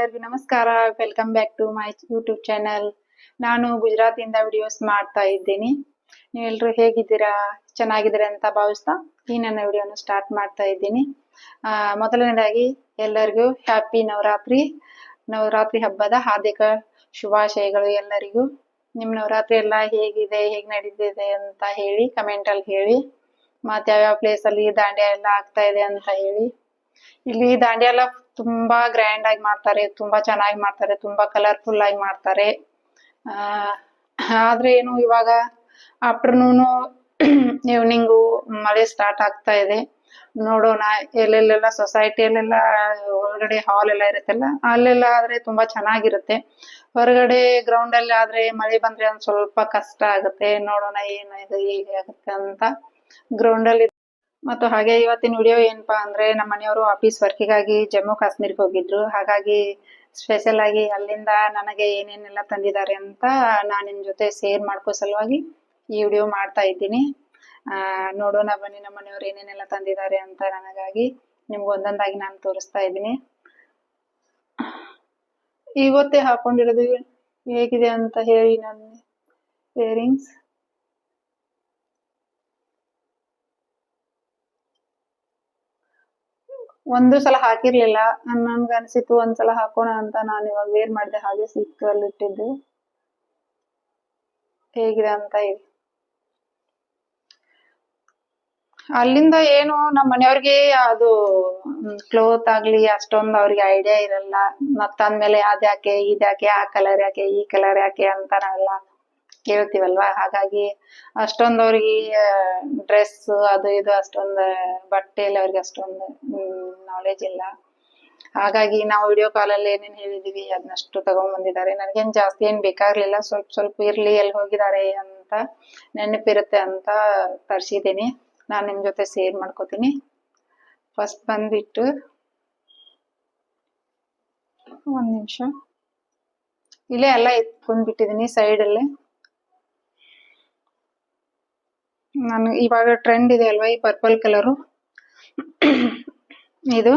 ಎಲ್ಲರಿಗೂ ನಮಸ್ಕಾರ. Welcome back to my YouTube channel ನಾನು ಗುಜರಾತಿಂದ ವಿಡಿಯೋಸ್ ಮಾಡ್ತಾ ಇದ್ದೀನಿ. ನೀವೆಲ್ಲರೂ ಹೇಗಿದ್ದೀರಾ? ಚೆನ್ನಾಗಿದ್ದೀರಾ ಅಂತ ಭಾವಿಸ್ತಾ ಈ ನನ್ನ ವಿಡಿಯೋನ ಸ್ಟಾರ್ಟ್ ಮಾಡ್ತಾ ಇದ್ದೀನಿ. ಮೊದಲನೇದಾಗಿ ಎಲ್ಲರಿಗೂ ಹ್ಯಾಪಿ ನವರಾತ್ರಿ. ನವರಾತ್ರಿ ಹಬ್ಬದ ಹಾರ್ದಿಕ ಶುಭಾಶಯಗಳು ಎಲ್ಲರಿಗೂ. ನಿಮ್ಮ ನವರಾತ್ರಿ ಎಲ್ಲ ಹೇಗಿದೆ, ಹೇಗೆ ನಡೀತಿದೆ ಅಂತ ಹೇಳಿ ಕಮೆಂಟ್ ಅಲ್ಲಿ ಹೇಳಿ. ಮತ್ತೆ ಯಾವ್ಯಾವ ಪ್ಲೇಸ್ ಅಲ್ಲಿ ದಾಂಡಿಯಾ ಎಲ್ಲ ಆಗ್ತಾ ಇದೆ ಅಂತ ಹೇಳಿ. ಇಲ್ಲಿ ದಾಂಡಿಯಾ ಎಲ್ಲ ತುಂಬಾ ಗ್ರ್ಯಾಂಡ್ ಆಗಿ ಮಾಡ್ತಾರೆ, ತುಂಬಾ ಚೆನ್ನಾಗಿ ಮಾಡ್ತಾರೆ, ತುಂಬಾ ಕಲರ್ಫುಲ್ ಆಗಿ ಮಾಡ್ತಾರೆ. ಆದ್ರೆ ಏನು ಇವಾಗ ಆಫ್ಟರ್ನೂನು ಈವ್ನಿಂಗು ಮಳೆ ಸ್ಟಾರ್ಟ್ ಆಗ್ತಾ ಇದೆ. ನೋಡೋಣ, ಎಲ್ಲೆಲ್ಲೆಲ್ಲ ಸೊಸೈಟಿಯಲ್ಲೆಲ್ಲ ಹೊರಗಡೆ ಹಾಲ್ ಎಲ್ಲ ಇರುತ್ತಲ್ಲ, ಅಲ್ಲೆಲ್ಲ ಆದ್ರೆ ತುಂಬಾ ಚೆನ್ನಾಗಿರುತ್ತೆ. ಹೊರಗಡೆ ಗ್ರೌಂಡ್ ಅಲ್ಲಿ ಆದ್ರೆ ಮಳೆ ಬಂದ್ರೆ ಒಂದ್ ಸ್ವಲ್ಪ ಕಷ್ಟ ಆಗುತ್ತೆ. ನೋಡೋಣ, ಏನು ಇದು, ಹೇಗೆ ಆಗುತ್ತೆ ಅಂತ. ಗ್ರೌಂಡ್ ಅಲ್ಲಿ ಮತ್ತು ಹಾಗೆ ಇವತ್ತಿನ ವಿಡಿಯೋ ಏನಪ್ಪಾ ಅಂದ್ರೆ ನಮ್ಮ ಮನೆಯವರು ಆಫೀಸ್ ವರ್ಕಿಗಾಗಿ ಜಮ್ಮು ಕಾಶ್ಮೀರ್ಗೆ ಹೋಗಿದ್ರು. ಹಾಗಾಗಿ ಸ್ಪೆಷಲ್ ಆಗಿ ಅಲ್ಲಿಂದ ನನಗೆ ಏನೇನೆಲ್ಲ ತಂದಿದ್ದಾರೆ ಅಂತ ನಾನು ನಿಮ್ಮ ಜೊತೆ ಶೇರ್ ಮಾಡ್ಕೋ ಸಲುವಾಗಿ ಈ ವಿಡಿಯೋ ಮಾಡ್ತಾ ಇದ್ದೀನಿ. ನೋಡೋಣ ಬನ್ನಿ ನಮ್ಮ ಮನೆಯವರು ಏನೇನೆಲ್ಲ ತಂದಿದ್ದಾರೆ ಅಂತ ನನಗಾಗಿ ನಿಮ್ಗೆ ಒಂದೊಂದಾಗಿ ನಾನು ತೋರಿಸ್ತಾ ಇದ್ದೀನಿ. ಇವತ್ತೇ ಹಾಕೊಂಡಿರೋದು ಹೇಗಿದೆ ಅಂತ ಹೇಳಿ ನನ್ನ ಇಯರಿಂಗ್ಸ್ ಒಂದು ಸಲ ಹಾಕಿರ್ಲಿಲ್ಲ. ನನ್ಗೆ ಅನ್ಸಿತ್ತು ಒಂದ್ಸಲ ಹಾಕೋಣ ಅಂತ ನಾನು ಇವಾಗ ವೇರ್ ಮಾಡಿದೆ ಹಾಗೆ ಸಿಕ್ತು ಅಲ್ಲಿ ಇಟ್ಟಿದ್ದು. ಹೇಗಿದೆ ಅಂತ ಅಲ್ಲಿಂದ ಏನು ನಮ್ಮ ಮನೆಯವ್ರಿಗೆ ಅದು ಕ್ಲೋತ್ ಆಗ್ಲಿ ಅಷ್ಟೊಂದು ಅವ್ರಿಗೆ ಐಡಿಯಾ ಇರಲ್ಲ. ಮತ್ತಂದ್ಮೇಲೆ ಅದ್ಯಾಕೆ ಇದ್ಯಾಕೆ ಆ ಕಲರ್ ಯಾಕೆ, ಈ ಕಲರ್ ಯಾಕೆ ಅಂತ ನಾವೆಲ್ಲ ಕೇಳ್ತೀವಲ್ವಾ? ಹಾಗಾಗಿ ಅಷ್ಟೊಂದು ಅವ್ರಿಗೆ ಡ್ರೆಸ್ ಅದು ಇದು ಅಷ್ಟೊಂದು ಬಟ್ಟೆಯಲ್ಲಿ ಅವ್ರಿಗೆ ಅಷ್ಟೊಂದು ನಾಲೆಜ್ ಇಲ್ಲ. ಹಾಗಾಗಿ ನಾವು ವಿಡಿಯೋ ಕಾಲಲ್ಲಿ ಏನೇನ್ ಹೇಳಿದೀವಿ ಅದನ್ನಷ್ಟು ತಗೊಂಡ್ ಬಂದಿದ್ದಾರೆ. ನನಗೇನ್ ಜಾಸ್ತಿ ಏನ್ ಬೇಕಾಗ್ಲಿಲ್ಲ. ಸ್ವಲ್ಪ ಸ್ವಲ್ಪ ಇರ್ಲಿ ಎಲ್ಲಿ ಹೋಗಿದ್ದಾರೆ ಅಂತ ನೆನಪಿರುತ್ತೆ ಅಂತ ತರ್ಸಿದಿನಿ. ನಾನು ನಿಮ್ ಜೊತೆ ಶೇರ್ ಮಾಡ್ಕೋತೀನಿ. ಫಸ್ಟ್ ಬಂದ್ಬಿಟ್ಟು ಒಂದ್ ನಿಮಿಷ. ಇಲ್ಲೇ ಎಲ್ಲ ಸೈಡ್ ಅಲ್ಲೇ. ನಾನು ಇವಾಗ ಟ್ರೆಂಡ್ ಇದೆ ಅಲ್ವಾ ಈ ಪರ್ಪಲ್ ಕಲರು ಇದು?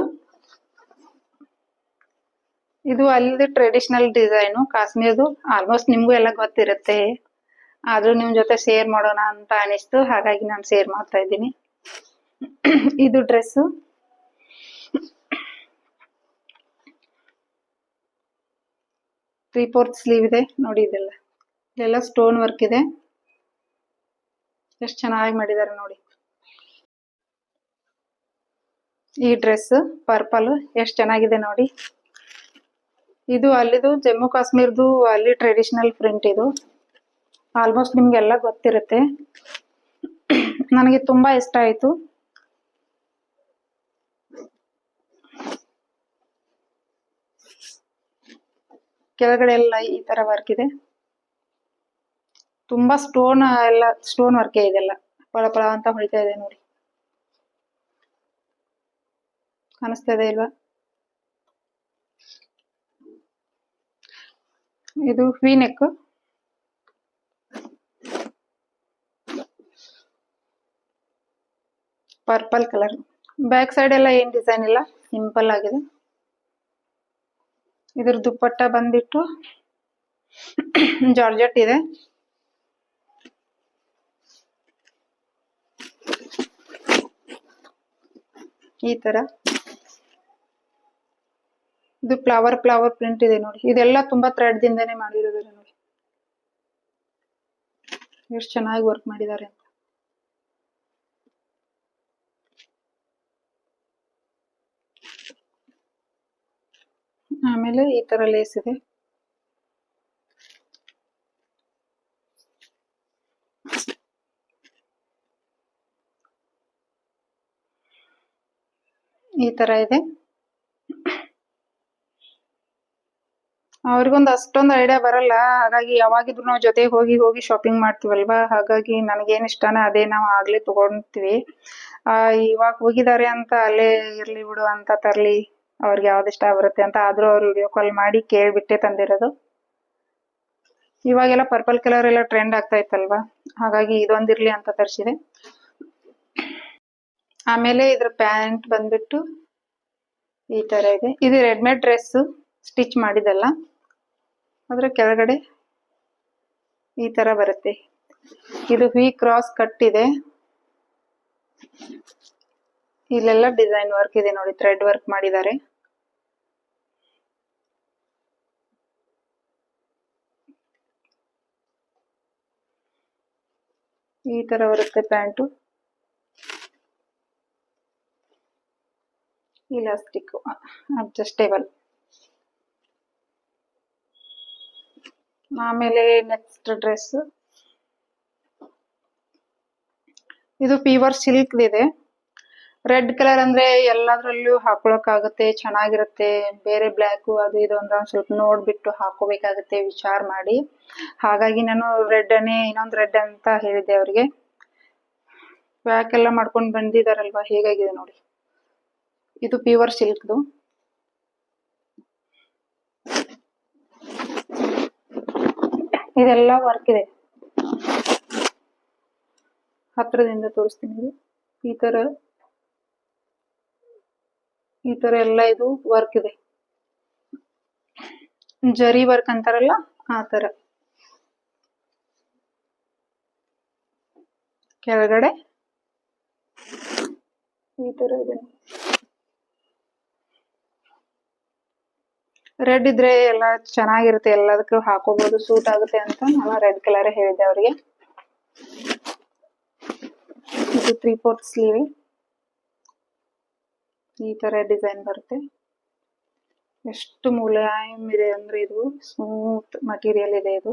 ಇದು ಅಲ್ಲಿದು ಟ್ರೆಡಿಷನಲ್ ಡಿಸೈನು ಕಾಶ್ಮೀರದು ಆಲ್ಮೋಸ್ಟ್ ನಿಮಗೂ ಎಲ್ಲ ಗೊತ್ತಿರುತ್ತೆ. ಆದ್ರೂ ನಿಮ್ ಜೊತೆ ಶೇರ್ ಮಾಡೋಣ ಅಂತ ಅನಿಸ್ತು, ಹಾಗಾಗಿ ನಾನು ಶೇರ್ ಮಾಡ್ತಾ ಇದ್ದೀನಿ. ಇದು ಡ್ರೆಸ್ ತ್ರೀ ಫೋರ್ತ್ ಸ್ಲೀವ್ ಇದೆ, ನೋಡಿ ಇದೆಲ್ಲ. ಇದೆಲ್ಲ ಸ್ಟೋನ್ ವರ್ಕ್ ಇದೆ. ಎಷ್ಟು ಚೆನ್ನಾಗಿ ಮಾಡಿದ್ದಾರೆ ನೋಡಿ. ಈ ಡ್ರೆಸ್ ಪರ್ಪಲ್ ಎಷ್ಟು ಚೆನ್ನಾಗಿದೆ ನೋಡಿ. ಇದು ಅಲ್ಲಿದು ಜಮ್ಮು ಕಾಶ್ಮೀರ್ದು ಅಲ್ಲಿ ಟ್ರೆಡಿಷನಲ್ ಪ್ರಿಂಟ್ ಇದು. ಆಲ್ಮೋಸ್ಟ್ ನಿಮ್ಗೆಲ್ಲ ಗೊತ್ತಿರುತ್ತೆ. ನನಗೆ ತುಂಬಾ ಇಷ್ಟ ಆಯ್ತು. ಕೆಳಗಡೆ ಎಲ್ಲ ಈ ತರ ವರ್ಕ್ ಇದೆ. ತುಂಬಾ ಸ್ಟೋನ್ ಎಲ್ಲ ಸ್ಟೋನ್ ವರ್ಕ್ ಇದೆಲ್ಲ. ಪಳ ಪಳ ಅಂತ ಹೊಳಿತಾ ಇದೆ ನೋಡಿ. ಕಾಣಿಸ್ತಾ ಇದೆ ಇಲ್ವಾ ಇದು V neck purple colour back side ಎಲ್ಲ ಏನ್ ಡಿಸೈನ್ ಇಲ್ಲ ಸಿಂಪಲ್ ಆಗಿದೆ. ಇದ್ರ ದುಪ್ಪಟ್ಟ ಬಂದ್ಬಿಟ್ಟು ಜಾರ್ಜೆಟ್ ಇದೆ. ಈ ತರ. ಇದು ಫ್ಲವರ್ ಫ್ಲವರ್ ಪ್ರಿಂಟ್ ಇದೆ ನೋಡಿ. ಇದೆಲ್ಲ ತುಂಬಾ ಥ್ರೆಡ್ ದಿಂದಾನೆ ಮಾಡಿರೋದು ನೋಡಿ. ಎಷ್ಟು ಚೆನ್ನಾಗಿ ವರ್ಕ್ ಮಾಡಿದ್ದಾರೆ ಅಂತ. ಆಮೇಲೆ ಈ ತರ ಲೇಸ್ ಇದೆ. ಈ ತರ ಇದೆ. ಅವ್ರಿಗೊಂದು ಅಷ್ಟೊಂದು ಐಡಿಯಾ ಬರಲ್ಲ. ಹಾಗಾಗಿ ಯಾವಾಗಿದ್ರು ನಾವು ಜೊತೆಗೆ ಹೋಗಿ ಹೋಗಿ ಶಾಪಿಂಗ್ ಮಾಡ್ತೀವಲ್ವಾ? ಹಾಗಾಗಿ ನನಗೇನು ಇಷ್ಟನ ಅದೇ ನಾವು ಆಗ್ಲೇ ತಗೊಂತೀವಿ ಆ, ಇವಾಗ ಹೋಗಿದ್ದಾರೆ ಅಂತ ಅಲ್ಲೇ ಇರ್ಲಿ ಬಿಡು ಅಂತ ತರ್ಲಿ. ಅವ್ರಿಗೆ ಯಾವ್ದು ಇಷ್ಟ ಬರುತ್ತೆ ಅಂತ. ಆದ್ರೂ ಅವ್ರು ವಿಡಿಯೋ ಕಾಲ್ ಮಾಡಿ ಕೇಳ್ಬಿಟ್ಟೆ ತಂದಿರೋದು. ಇವಾಗೆಲ್ಲ ಪರ್ಪಲ್ ಕಲರ್ ಎಲ್ಲ ಟ್ರೆಂಡ್ ಆಗ್ತಾ ಇತ್ತಲ್ವಾ? ಹಾಗಾಗಿ ಇದೊಂದಿರ್ಲಿ ಅಂತ ತರಿಸಿದೆ. ಆಮೇಲೆ ಇದ್ರ ಪ್ಯಾಂಟ್ ಬಂದ್ಬಿಟ್ಟು ಈ ತರ ಇದೆ. ಇದು ರೆಡ್ಮೇಡ್ ಡ್ರೆಸ್ ಸ್ಟಿಚ್ ಮಾಡಿದಲ್ಲ ಅದರ ಕೆಳಗಡೆ ಈ ತರ ಬರುತ್ತೆ. ಇದು ವಿ ಕ್ರಾಸ್ ಕಟ್ ಇದೆ. ಇಲ್ಲೆಲ್ಲ ಡಿಸೈನ್ ವರ್ಕ್ ಇದೆ ನೋಡಿ ಥ್ರೆಡ್ ವರ್ಕ್ ಮಾಡಿದ್ದಾರೆ. ಈ ತರ ಬರುತ್ತೆ ಪ್ಯಾಂಟು ಇಲಾಸ್ಟಿಕ್ ಅಡ್ಜಸ್ಟೇಬಲ್ ಆಮೇಲೆ ನೆಕ್ಸ್ಟ್ ಡ್ರೆಸ್ ಇದು ಪ್ಯೂರ್ ಸಿಲ್ಕ್ ಇದೆ. ರೆಡ್ ಕಲರ್ ಅಂದ್ರೆ ಎಲ್ಲದ್ರಲ್ಲೂ ಹಾಕೊಳಕ್ ಆಗುತ್ತೆ ಚೆನ್ನಾಗಿರುತ್ತೆ, ಬೇರೆ ಬ್ಲಾಕ್ ಅದು ಇದು ಅಂದ್ರೆ ಒಂದ್ ಸ್ವಲ್ಪ ನೋಡ್ಬಿಟ್ಟು ಹಾಕೋಬೇಕಾಗುತ್ತೆ ವಿಚಾರ ಮಾಡಿ. ಹಾಗಾಗಿ ನಾನು ರೆಡ್ ಅನ್ನೇ, ಇನ್ನೊಂದ್ ರೆಡ್ ಅಂತ ಹೇಳಿದ್ದೆ ಅವ್ರಿಗೆ. ಪ್ಯಾಕ್ ಎಲ್ಲ ಮಾಡ್ಕೊಂಡು ಬಂದಿದಾರಲ್ವಾ, ಹೇಗಾಗಿದೆ ನೋಡಿ. ಇದು ಪ್ಯೂರ್ ಸಿಲ್ಕ್ದು ಇದೆಲ್ಲ ವರ್ಕ್ ಇದೆ. ಹತ್ರದಿಂದ ತೋರಿಸ್ತೀನಿ. ಈ ತರ ಈ ತರ ಎಲ್ಲ ಇದು ವರ್ಕ್ ಇದೆ. ಜರಿ ವರ್ಕ್ ಅಂತಾರಲ್ಲ, ಆ ತರ. ಕೆಳಗಡೆ ಈ ತರ ಇದೆ. ರೆಡ್ ಇದ್ರೆ ಎಲ್ಲ ಚೆನ್ನಾಗಿರುತ್ತೆ, ಎಲ್ಲದಕ್ಕೂ ಹಾಕೋಬಹುದು ಸೂಟ್ ಆಗುತ್ತೆ ಅಂತ ನಾನು ರೆಡ್ ಕಲರ್ ಹೇಳಿದೆ ಅವರಿಗೆ. ಇದು ತ್ರೀ ಫೋರ್ತ್ ಸ್ಲೀವ್ ಈ ತರ ಡಿಸೈನ್ ಬರುತ್ತೆ. ಎಷ್ಟು ಮುಲಾಯಂ ಇದೆ ಅಂದ್ರೆ ಇದು ಸ್ಮೂತ್ ಮಟೀರಿಯಲ್ ಇದೆ ಇದು.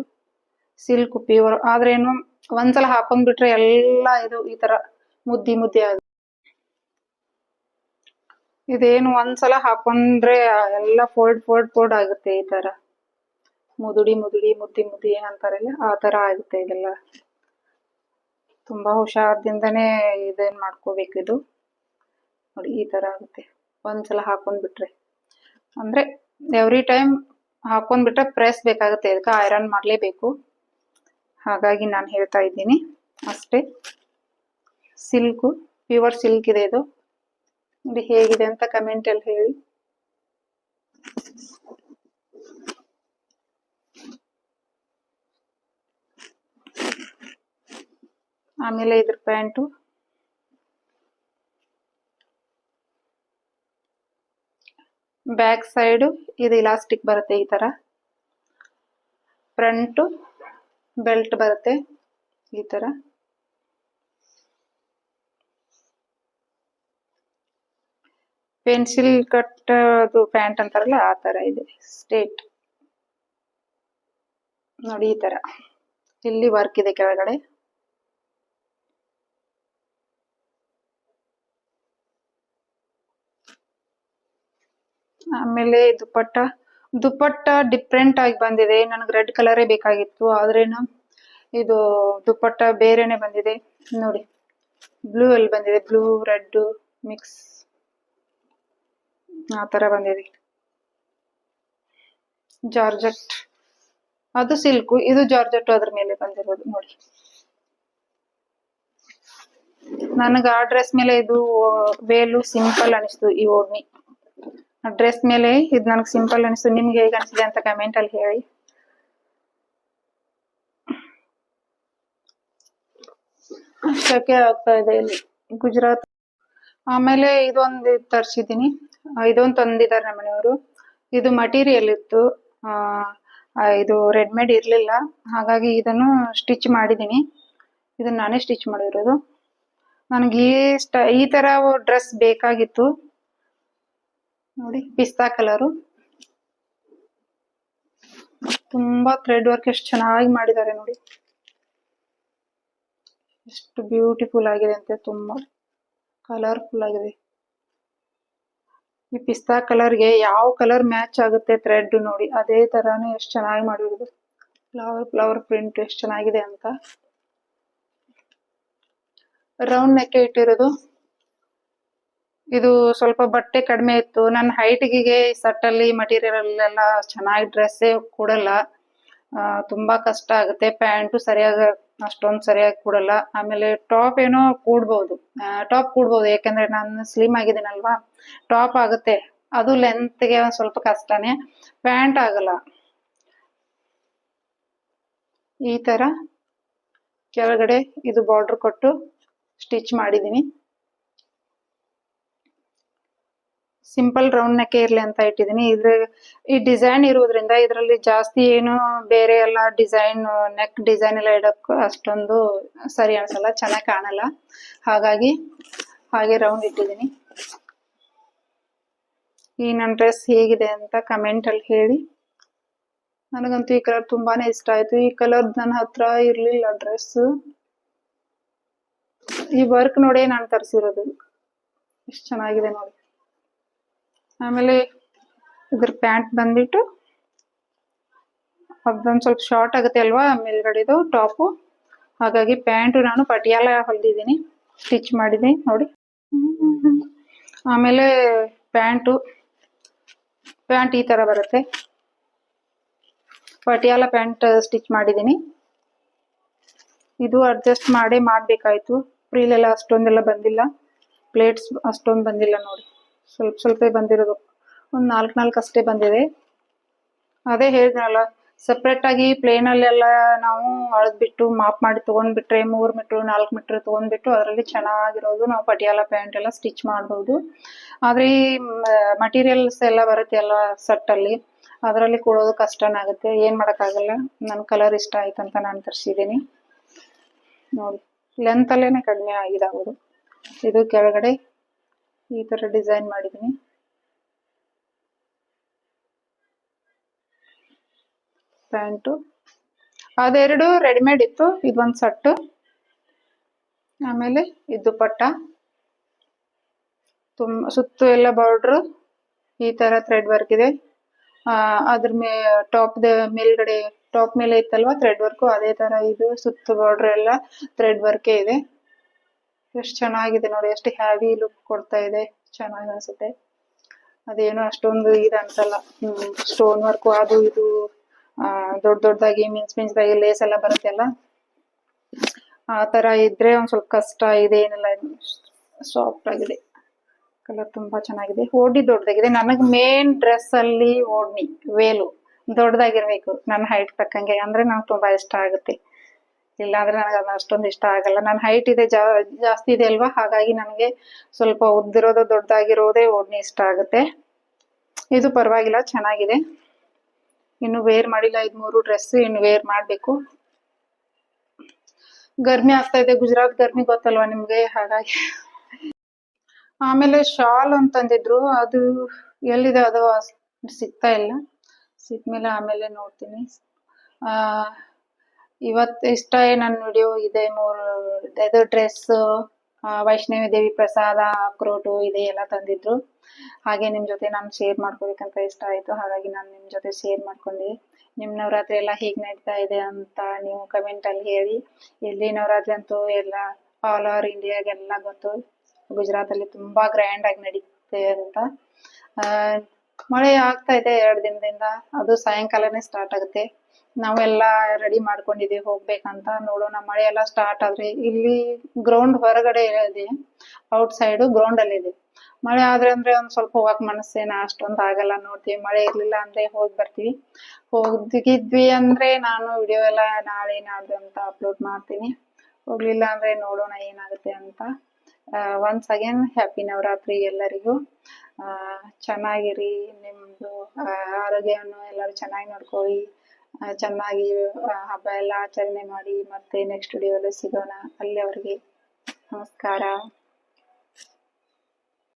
ಸಿಲ್ಕ್ ಪ್ಯೂರ್ ಆದ್ರೇನು ಒಂದ್ಸಲ ಹಾಕೊಂಡ್ಬಿಟ್ರೆ ಎಲ್ಲ ಇದು ಈ ತರ ಮುದ್ದಿ ಮುದ್ದಿ ಆಗುತ್ತೆ. ಇದೇನು ಒಂದ್ಸಲ ಹಾಕೊಂಡ್ರೆ ಎಲ್ಲ ಫೋಲ್ಡ್ ಫೋಲ್ಡ್ ಫೋಲ್ಡ್ ಆಗುತ್ತೆ ಈ ತರ. ಮುದುಡಿ ಮುದುಡಿ, ಮುದ್ದಿ ಮುದ್ದಿ ಏನಂತಾರಲ್ಲ ಆ ತರ ಆಗುತ್ತೆ ಇದೆಲ್ಲ. ತುಂಬಾ ಹುಷಾರದಿಂದನೇ ಇದೇನ್ ಮಾಡ್ಕೋಬೇಕು ಇದು? ನೋಡಿ, ಈ ತರ ಆಗುತ್ತೆ. ಒಂದ್ಸಲ ಹಾಕೊಂಡ್ಬಿಟ್ರೆ. ಅಂದ್ರೆ ಎವ್ರಿ ಟೈಮ್ ಹಾಕೊಂಡ್ಬಿಟ್ರೆ ಪ್ರೆಸ್ ಬೇಕಾಗುತ್ತೆ. ಇದಕ್ಕೆ ಐರನ್ ಮಾಡಲೇಬೇಕು. ಹಾಗಾಗಿ ನಾನು ಹೇಳ್ತಾ ಇದ್ದೀನಿ. ಅಷ್ಟೇ. ಸಿಲ್ಕು ಪ್ಯೂರ್ ಸಿಲ್ಕ್ ಇದೆ ಇದು. ನೋಡಿ ಹೇಗಿದೆ ಅಂತ ಕಮೆಂಟ್ ಅಲ್ಲಿ ಹೇಳಿ. ಆಮೇಲೆ ಇದ್ರ ಪ್ಯಾಂಟು ಬ್ಯಾಕ್ ಸೈಡ್ ಇದು ಇಲಾಸ್ಟಿಕ್ ಬರುತ್ತೆ ಈ ತರ. ಫ್ರಂಟ್ ಬೆಲ್ಟ್ ಬರುತ್ತೆ ಈ ತರ. ಪೆನ್ಸಿಲ್ ಕಟ್ ಅದು ಪ್ಯಾಂಟ್ ಅಂತಾರಲ್ಲ, ಆ ತರ ಇದೆ. ಸ್ಟೇಟ್ ನೋಡಿ ಈ ತರ. ಇಲ್ಲಿ ವರ್ಕ್ ಇದೆ ಕೆಳಗಡೆ. ಆಮೇಲೆ ದುಪ್ಪಟ್ಟ ದುಪ್ಪಟ್ಟ ಡಿಫ್ರೆಂಟ್ ಆಗಿ ಬಂದಿದೆ. ನನಗೆ ರೆಡ್ ಕಲರೇ ಬೇಕಾಗಿತ್ತು. ಆದ್ರೇನು ಇದು ದುಪ್ಪಟ್ಟ ಬೇರೆನೆ ಬಂದಿದೆ. ನೋಡಿ ಬ್ಲೂ ಅಲ್ಲಿ ಬಂದಿದೆ. ಬ್ಲೂ ರೆಡ್ ಮಿಕ್ಸ್ ಆ ತರ ಬಂದಿದೆ. ಜಾರ್ಜೆಟ್. ಅದು ಸಿಲ್ಕು, ಇದು ಜಾರ್ಜೆಟ್ ಅದ್ರ ಮೇಲೆ ಬಂದಿರೋದು ನೋಡಿ. ನನಗೆ ಆ ಡ್ರೆಸ್ ಮೇಲೆ ಇದು ವೇಲು ಸಿಂಪಲ್ ಅನಿಸ್ತು ಈ ಓಡ್ನಿ. ಡ್ರೆಸ್ ಮೇಲೆ ಇದು ನನಗೆ ಸಿಂಪಲ್ ಅನಿಸ್ತು. ನಿಮ್ಗೆ ಹೇಗೆ ಅನಿಸಿದೆ ಅಂತ ಕಮೆಂಟ್ ಅಲ್ಲಿ ಹೇಳಿ. ಸೆಕೆ ಆಗ್ತಾ ಇದೆ ಇಲ್ಲಿ ಗುಜರಾತ್. ಆಮೇಲೆ ಇದೊಂದು ತರಿಸಿದ್ದೀನಿ. ಇದೊಂದು ತಂದಿದ್ದಾರೆ ನಮ್ಮ ಮನೆಯವರು. ಇದು ಮಟೀರಿಯಲ್ ಇತ್ತು. ಇದು ರೆಡಿಮೇಡ್ ಇರಲಿಲ್ಲ. ಹಾಗಾಗಿ ಇದನ್ನು ಸ್ಟಿಚ್ ಮಾಡಿದ್ದೀನಿ ಇದನ್ನ ನಾನೇ ಸ್ಟಿಚ್ ಮಾಡಿರೋದು. ನನಗೆ ಈ ಸ್ಟ ಈ ತರ ಡ್ರೆಸ್ ಬೇಕಾಗಿತ್ತು. ನೋಡಿ, ಪಿಸ್ತಾ ಕಲರು ತುಂಬಾ ಥ್ರೆಡ್ ವರ್ಕ್ ಎಷ್ಟು ಚೆನ್ನಾಗಿ ಮಾಡಿದ್ದಾರೆ ನೋಡಿ. ಎಷ್ಟು ಬ್ಯೂಟಿಫುಲ್ ಆಗಿದೆ ಅಂತೆ ತುಂಬಾ. ಕಲರ್ಫುಲ್ ಆಗಿದೆ. ಈ ಪಿಸ್ತಾ ಕಲರ್ಗೆ ಯಾವ ಕಲರ್ ಮ್ಯಾಚ್ ಆಗುತ್ತೆ ಥ್ರೆಡ್ ನೋಡಿ, ಅದೇ ತರಾನೇ ಎಷ್ಟು ಚೆನ್ನಾಗಿ ಮಾಡಿರೋದು. ಫ್ಲವರ್ ಫ್ಲವರ್ ಪ್ರಿಂಟ್ ಎಷ್ಟು ಚೆನ್ನಾಗಿದೆ ಅಂತ. ರೌಂಡ್ ನೆಕ್ ಇಟ್ಟಿರೋದು. ಇದು ಸ್ವಲ್ಪ ಬಟ್ಟೆ ಕಡಿಮೆ ಇತ್ತು. ನನ್ನ ಹೈಟ್ಗೆ ಸಟ್ಟಲ್ಲಿ ಮಟೀರಿಯಲ್ ಎಲ್ಲ ಚೆನ್ನಾಗಿ ಡ್ರೆಸ್ಸೇ ಕೊಡಲ್ಲ. ತುಂಬಾ ಕಷ್ಟ ಆಗುತ್ತೆ. ಪ್ಯಾಂಟು ಸರಿಯಾಗಿ ಅಷ್ಟೊಂದು ಸರಿಯಾಗಿ ಕೂಡಲ್ಲ. ಆಮೇಲೆ ಟಾಪ್ ಏನೋ ಕೂಡ್ಬೋದು. ಟಾಪ್ ಕೂಡ್ಬೋದು. ಯಾಕಂದ್ರೆ ನಾನು ಸ್ಲಿಮ್ ಆಗಿದ್ದೀನಲ್ವಾ? ಟಾಪ್ ಆಗುತ್ತೆ. ಅದು ಲೆಂತ್ಗೆ ಒಂದ್ ಸ್ವಲ್ಪ ಕಷ್ಟನೇ. ಪ್ಯಾಂಟ್ ಆಗಲ್ಲ. ಈ ತರ ಕೆಳಗಡೆ ಇದು ಬಾರ್ಡರ್ ಕೊಟ್ಟು ಸ್ಟಿಚ್ ಮಾಡಿದೀನಿ ಸಿಂಪಲ್ ರೌಂಡ್ ನೆಕ್ಕೆ ಇರಲಿ ಅಂತ ಇಟ್ಟಿದ್ದೀನಿ. ಇದ್ರ ಈ ಡಿಸೈನ್ ಇರೋದ್ರಿಂದ ಇದರಲ್ಲಿ ಜಾಸ್ತಿ ಏನು ಬೇರೆ ಎಲ್ಲ ಡಿಸೈನ್, ನೆಕ್ ಡಿಸೈನ್ ಎಲ್ಲ ಇಡೋಕ್ಕೂ ಅಷ್ಟೊಂದು ಸರಿ ಅನ್ಸಲ್ಲ, ಚೆನ್ನಾಗಿ ಕಾಣಲ್ಲ. ಹಾಗಾಗಿ ಹಾಗೆ ರೌಂಡ್ ಇಟ್ಟಿದ್ದೀನಿ. ಈ ನನ್ನ ಡ್ರೆಸ್ ಹೇಗಿದೆ ಅಂತ ಕಮೆಂಟ್ ಅಲ್ಲಿ ಹೇಳಿ. ನನಗಂತೂ ಈ ಕಲರ್ ತುಂಬಾನೇ ಇಷ್ಟ ಆಯ್ತು. ಈ ಕಲರ್ ನನ್ನ ಹತ್ರ ಇರಲಿಲ್ಲ ಡ್ರೆಸ್. ಈ ವರ್ಕ್ ನೋಡೇ ನಾನು ತರಿಸಿರೋದು. ಎಷ್ಟು ಚೆನ್ನಾಗಿದೆ ನೋಡಿ. ಆಮೇಲೆ ಇದ್ರ ಪ್ಯಾಂಟ್ ಬಂದ್ಬಿಟ್ಟು ಅದೊಂದು ಸ್ವಲ್ಪ ಶಾರ್ಟ್ ಆಗುತ್ತೆ ಅಲ್ವಾ ಮೇಲ್ಗಡೆದು ಟಾಪು ಹಾಗಾಗಿ ಪ್ಯಾಂಟು ನಾನು ಪಟಿಯಾಲ ಹೊಲ್ದಿದ್ದೀನಿ ಸ್ಟಿಚ್ ಮಾಡಿದ್ದೀನಿ ನೋಡಿ. ಆಮೇಲೆ ಪ್ಯಾಂಟು, ಪ್ಯಾಂಟ್ ಈ ತರ ಬರುತ್ತೆ. ಪಟಿಯಾಲ ಪ್ಯಾಂಟ್ ಸ್ಟಿಚ್ ಮಾಡಿದ್ದೀನಿ. ಇದು ಅಡ್ಜಸ್ಟ್ ಮಾಡೇ ಮಾಡ್ಬೇಕಾಯ್ತು. ಫ್ರೀಲೆಲ್ಲ ಅಷ್ಟೊಂದೆಲ್ಲ ಬಂದಿಲ್ಲ. ಪ್ಲೇಟ್ಸ್ ಅಷ್ಟೊಂದು ಬಂದಿಲ್ಲ ನೋಡಿ. ಸ್ವಲ್ಪ ಸ್ವಲ್ಪ ಬಂದಿರೋದು. ಒಂದು ನಾಲ್ಕು ನಾಲ್ಕು ಅಷ್ಟೇ ಬಂದಿದೆ. ಅದೇ ಹೇಳಿದ್ನಲ್ಲ ಸಪ್ರೇಟ್ ಆಗಿ ಪ್ಲೇನ್ ಅಲ್ಲೆಲ್ಲ ನಾವು ಅಳದ್ಬಿಟ್ಟು ಮಾಪ್ ಮಾಡಿ ತಗೊಂಡ್ಬಿಟ್ರೆ ಮೂರು ಮೀಟ್ರ್ ನಾಲ್ಕು ಮೀಟ್ರ್ ತಗೊಂಡ್ಬಿಟ್ಟು ಅದರಲ್ಲಿ ಚೆನ್ನಾಗಿರೋದು. ನಾವು ಪಟಿಯಾಲ ಪ್ಯಾಂಟ್ ಎಲ್ಲ ಸ್ಟಿಚ್ ಮಾಡ್ಬೋದು. ಆದ್ರೆ ಈ ಮಟೀರಿಯಲ್ಸ್ ಎಲ್ಲ ಬರುತ್ತೆ ಎಲ್ಲ ಸೆಟ್ ಅಲ್ಲಿ ಅದರಲ್ಲಿ ಕೊಡೋದು ಕಷ್ಟನಾಗುತ್ತೆ ಏನ್ ಮಾಡೋಕ್ಕಾಗಲ್ಲ. ನನ್ನ ಕಲರ್ ಇಷ್ಟ ಆಯ್ತಂತ ನಾನು ತರಿಸಿದ್ದೀನಿ. ನೋಡಿ ಲೆಂತ್ ಅಲ್ಲೇನೆ ಕಡಿಮೆ ಆಗಿದಾಗೋದು ಇದು ಕೆಳಗಡೆ ಈ ತರ ಡಿಸೈನ್ ಮಾಡಿದೀನಿ. ಪ್ಯಾಂಟು. ಅದೆರಡು ರೆಡಿಮೇಡ್ ಇತ್ತು. ಇದೊಂದು ಸಟ್ಟು. ಆಮೇಲೆ ಇದು ಪಟ್ಟ. ತುಂಬ ಸುತ್ತು ಎಲ್ಲ ಬಾರ್ಡ್ರು. ಈ ತರ ಥ್ರೆಡ್ ವರ್ಕ್ ಇದೆ. ಅದ್ರ ಮೇ, ಟಾಪ್ ಮೇಲ್ಗಡೆ, ಟಾಪ್ ಮೇಲೆ ಇತ್ತಲ್ವಾ ಥ್ರೆಡ್ ವರ್ಕು? ಅದೇ ತರ ಇದು ಸುತ್ತು ಬಾರ್ಡ್ರ್ ಎಲ್ಲ ಥ್ರೆಡ್ ವರ್ಕೇ ಇದೆ. ಎಷ್ಟು ಚೆನ್ನಾಗಿದೆ ನೋಡಿ, ಎಷ್ಟು ಹ್ಯಾವಿ ಲುಕ್ ಕೊಡ್ತಾ ಇದೆ. ಚೆನ್ನಾಗಿ ಅನ್ಸುತ್ತೆ. ಅದೇನು ಅಷ್ಟೊಂದು ಇದು ಅನ್ಸಲ್ಲ ಸ್ಟೋನ್ ವರ್ಕ್ ಅದು ಇದು ದೊಡ್ಡ ದೊಡ್ಡದಾಗಿ ಮಿಂಚ್ ಮಿಂಚ್ದಾಗಿ ಲೇಸ್ ಎಲ್ಲ ಬರುತ್ತಲ್ಲ ಆ ತರ ಇದ್ರೆ ಒಂದ್ ಸ್ವಲ್ಪ ಕಷ್ಟ ಇದೆ, ಏನಿಲ್ಲ. ಸಾಫ್ಟ್ ಆಗಿದೆ. ಕಲರ್ ತುಂಬಾ ಚೆನ್ನಾಗಿದೆ. ಓಡಿ ದೊಡ್ಡದಾಗಿದೆ ನನಗೆ ಮೇನ್ ಡ್ರೆಸ್ ಅಲ್ಲಿ ಓಡ್ನಿ ವೇಲು ದೊಡ್ಡದಾಗಿರ್ಬೇಕು ನನ್ನ ಹೈಟ್ ತಕ್ಕಂಗೆ. ಅಂದ್ರೆ ನಂಗೆ ತುಂಬಾ ಇಷ್ಟ ಆಗುತ್ತೆ. ಇಲ್ಲಾಂದ್ರೆ ನನಗೆ ಅದು ಅಷ್ಟೊಂದು ಇಷ್ಟ ಆಗಲ್ಲ. ನನ್ನ ಹೈಟ್ ಇದೆ ಜಾ, ಜಾಸ್ತಿ ಇದೆ ಅಲ್ವಾ? ಹಾಗಾಗಿ ನನಗೆ ಸ್ವಲ್ಪ ಉದ್ದಿರೋದು ದೊಡ್ಡದಾಗಿರೋದೇ ಓಡ್ನಿ ಇಷ್ಟ ಆಗುತ್ತೆ. ಇದು ಪರವಾಗಿಲ್ಲ, ಚೆನ್ನಾಗಿದೆ. ಇನ್ನು ವೇರ್ ಮಾಡಿಲ್ಲ ಇದು ಮೂರು ಡ್ರೆಸ್ ಇನ್ನು ವೇರ್ ಮಾಡ್ಬೇಕು. ಗರ್ಮಿ ಆಗ್ತಾ ಇದೆ. ಗುಜರಾತ್ ಗರ್ಮಿ ಗೊತ್ತಲ್ವಾ ನಿಮ್ಗೆ? ಹಾಗಾಗಿ. ಆಮೇಲೆ ಶಾಲ್ ಅಂತಂದಿದ್ರು ಅದು ಎಲ್ಲಿದೆ? ಅದು ಸಿಗ್ತಾ ಇಲ್ಲ. ಸಿಕ್ಮೇಲೆ ಆಮೇಲೆ ನೋಡ್ತೀನಿ. ಆ ಇವತ್ತು ಇಷ್ಟ ನನ್ನ ವಿಡಿಯೋ ಇದೆ, ಮೂರು, ಇದು ಡ್ರೆಸ್ ವೈಷ್ಣವಿ ದೇವಿ ಪ್ರಸಾದ ಅಕ್ರೋಟು ಇದೆ ಎಲ್ಲ ತಂದಿದ್ರು. ಹಾಗೆ ನಿಮ್ ಜೊತೆ ನಾನು ಶೇರ್ ಮಾಡ್ಕೋಬೇಕಂತ ಇಷ್ಟ ಆಯ್ತು. ಹಾಗಾಗಿ ನಾನು ನಿಮ್ ಜೊತೆ ಶೇರ್ ಮಾಡ್ಕೊಂಡೆ. ನಿಮ್ ನವರಾತ್ರಿ ಎಲ್ಲ ಹೇಗ್ ನಡೀತಾ ಇದೆ ಅಂತ ನೀವು ಕಮೆಂಟ್ ಅಲ್ಲಿ ಹೇಳಿ. ಇಲ್ಲಿ ನವರಾತ್ರಿ ಅಂತೂ ಎಲ್ಲ ಆಲ್ ಓವರ್ ಇಂಡಿಯಾಗೆಲ್ಲ ಗೊತ್ತು. ತುಂಬಾ ಗ್ರ್ಯಾಂಡ್ ಆಗಿ ನಡೀತೆ ಅಂತ ಮಳೆ ಆಗ್ತಾ ಇದೆ ಎರಡು ದಿನದಿಂದ. ಅದು ಸಾಯಂಕಾಲನೇ ಸ್ಟಾರ್ಟ್ ಆಗುತ್ತೆ. ನಾವೆಲ್ಲ ರೆಡಿ ಮಾಡ್ಕೊಂಡಿದೀವಿ ಹೋಗ್ಬೇಕಂತ. ನೋಡೋಣ ಮಳೆ ಎಲ್ಲ ಸ್ಟಾರ್ಟ್ ಆದ್ರೆ ಇಲ್ಲಿ ಗ್ರೌಂಡ್ ಹೊರಗಡೆ ಇದೆ. ಔಟ್ ಸೈಡ್ ಗ್ರೌಂಡ್ ಅಲ್ಲಿ ಇದೆ. ಮಳೆ ಆದ್ರೆ ಅಂದ್ರೆ ಒಂದ್ ಸ್ವಲ್ಪ ಹೋಗಕ್ ಮನಸ್ಸೇನ ಅಷ್ಟೊಂದ್ ಆಗಲ್ಲ ನೋಡ್ತೀವಿ. ಮಳೆ ಇರ್ಲಿಲ್ಲ ಅಂದ್ರೆ ಹೋಗಿ ಬರ್ತೀವಿ. ಹೋಗಿದ್ವಿ ಅಂದ್ರೆ ನಾನು ವಿಡಿಯೋ ಎಲ್ಲ ನಾಳೆ ನಾಡ್ದು ಅಂತ ಅಪ್ಲೋಡ್ ಮಾಡ್ತೀನಿ. ಹೋಗ್ಲಿಲ್ಲ ಅಂದ್ರೆ ನೋಡೋಣ ಏನಾಗುತ್ತೆ ಅಂತ. ಒನ್ಸ್ ಅಗೇನ್ ಹ್ಯಾಪಿ ನವರಾತ್ರಿ ಎಲ್ಲರಿಗೂ. ಚೆನ್ನಾಗಿರಿ ನಿಮ್ದು ಆ, ಆರೋಗ್ಯವನ್ನು ಎಲ್ಲರೂ ಚೆನ್ನಾಗಿ ನೋಡ್ಕೊಳ್ಳಿ. ಚೆನ್ನಾಗಿ ಹಬ್ಬ ಎಲ್ಲ ಆಚರಣೆ ಮಾಡಿ ಮತ್ತೆ ನೆಕ್ಸ್ಟ್ ವಿಡಿಯೋದಲ್ಲಿ ಸಿಗೋಣ. ಅಲ್ಲಿಯವರೆಗೆ ನಮಸ್ಕಾರ.